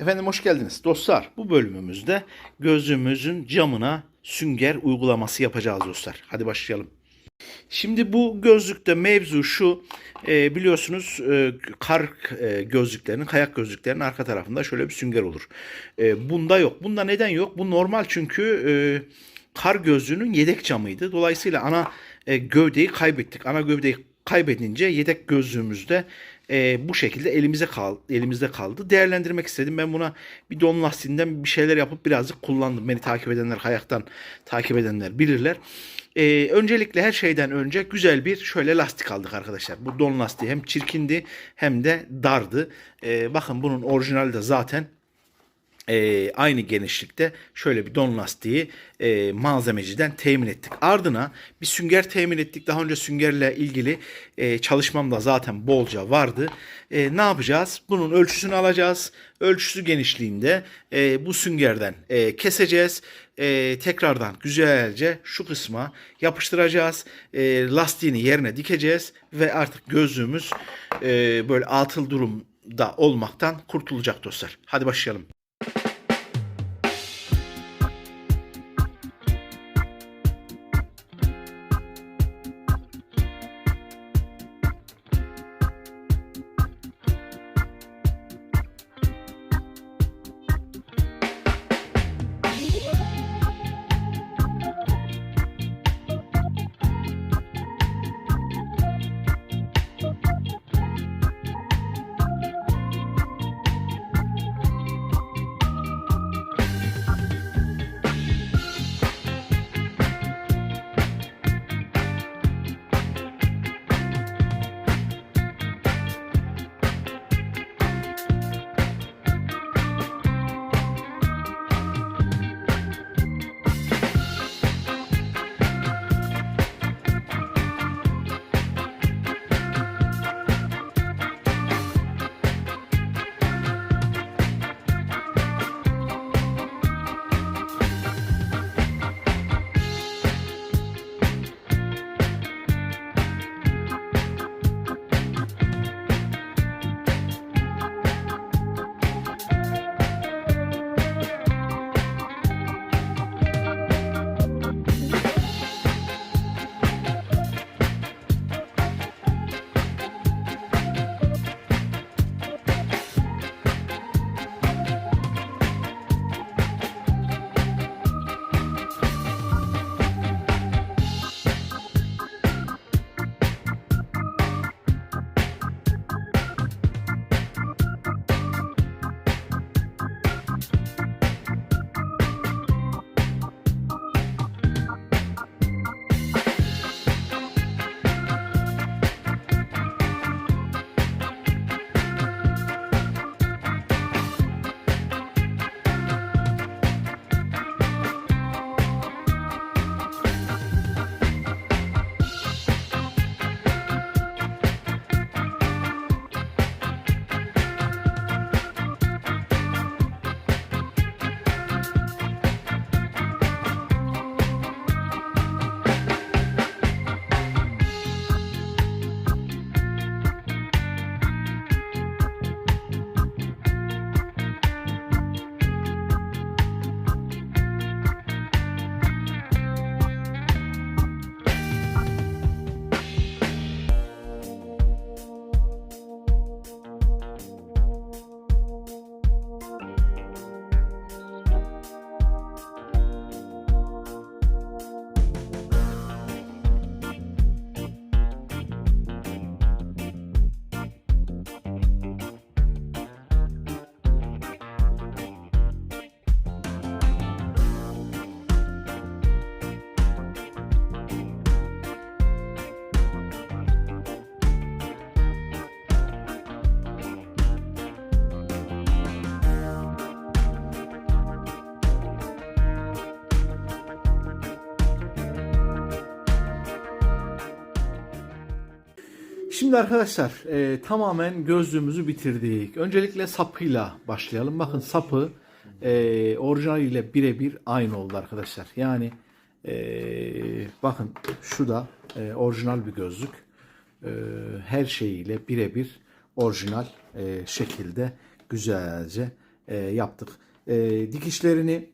Efendim hoş geldiniz. Dostlar bu bölümümüzde gözlüğümüzün camına sünger uygulaması yapacağız dostlar. Hadi başlayalım. Şimdi bu gözlükte mevzu şu e, biliyorsunuz e, kar e, gözlüklerinin kayak gözlüklerinin arka tarafında şöyle bir sünger olur. E, bunda yok. Bunda neden yok? Bu normal çünkü e, kar gözlüğünün yedek camıydı. Dolayısıyla ana e, gövdeyi kaybettik. Ana gövdeyi kaybedince yedek gözlüğümüzde e, bu şekilde elimize kal elimizde kaldı. Değerlendirmek istedim. Ben buna bir don lastiğinden bir şeyler yapıp birazcık kullandım. Beni takip edenler, hayattan takip edenler bilirler. E, öncelikle her şeyden önce güzel bir şöyle lastik aldık arkadaşlar. Bu don lastiği hem çirkindi hem de dardı. E, bakın bunun orijinali de zaten e, aynı genişlikte şöyle bir don lastiği e, malzemeciden temin ettik. Ardına bir sünger temin ettik. Daha önce süngerle ilgili e, çalışmam da zaten bolca vardı. E, ne yapacağız? Bunun ölçüsünü alacağız. Ölçüsü genişliğinde e, bu süngerden e, keseceğiz. E, tekrardan güzelce şu kısma yapıştıracağız. E, lastiğini yerine dikeceğiz ve artık gözlüğümüz e, böyle atıl durumda olmaktan kurtulacak dostlar. Hadi başlayalım. Şimdi arkadaşlar e, tamamen gözlüğümüzü bitirdik. Öncelikle sapıyla başlayalım. Bakın sapı e, orijinaliyle birebir aynı oldu arkadaşlar. Yani e, bakın şu da e, orijinal bir gözlük. E, her şeyiyle birebir orijinal e, şekilde güzelce e, yaptık. E, dikişlerini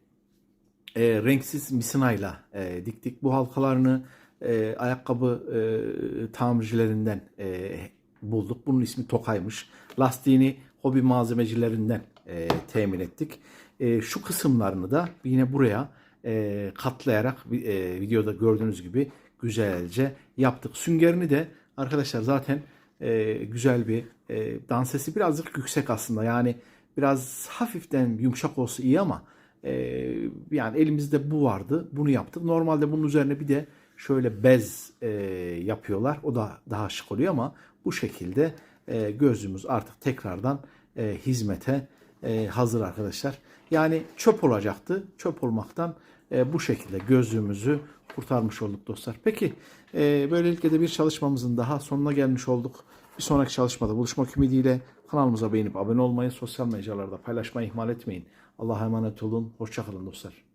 e, renksiz misinayla e, diktik. Bu halkalarını e, ayakkabı e, tamircilerinden e, bulduk. Bunun ismi Tokay'mış. Lastiğini hobi malzemecilerinden e, temin ettik. E, şu kısımlarını da yine buraya e, katlayarak e, videoda gördüğünüz gibi güzelce yaptık. Süngerini de arkadaşlar zaten e, güzel bir e, dansesi birazcık yüksek aslında. Yani biraz hafiften yumuşak olsa iyi ama e, yani elimizde bu vardı. Bunu yaptık. Normalde bunun üzerine bir de şöyle bez e, yapıyorlar. O da daha şık oluyor ama bu şekilde e, gözlüğümüz artık tekrardan e, hizmete e, hazır arkadaşlar. Yani çöp olacaktı. Çöp olmaktan e, bu şekilde gözlüğümüzü kurtarmış olduk dostlar. Peki e, böylelikle de bir çalışmamızın daha sonuna gelmiş olduk. Bir sonraki çalışmada buluşmak ümidiyle kanalımıza beğenip abone olmayı, sosyal mecralarda paylaşmayı ihmal etmeyin. Allah'a emanet olun. Hoşçakalın dostlar.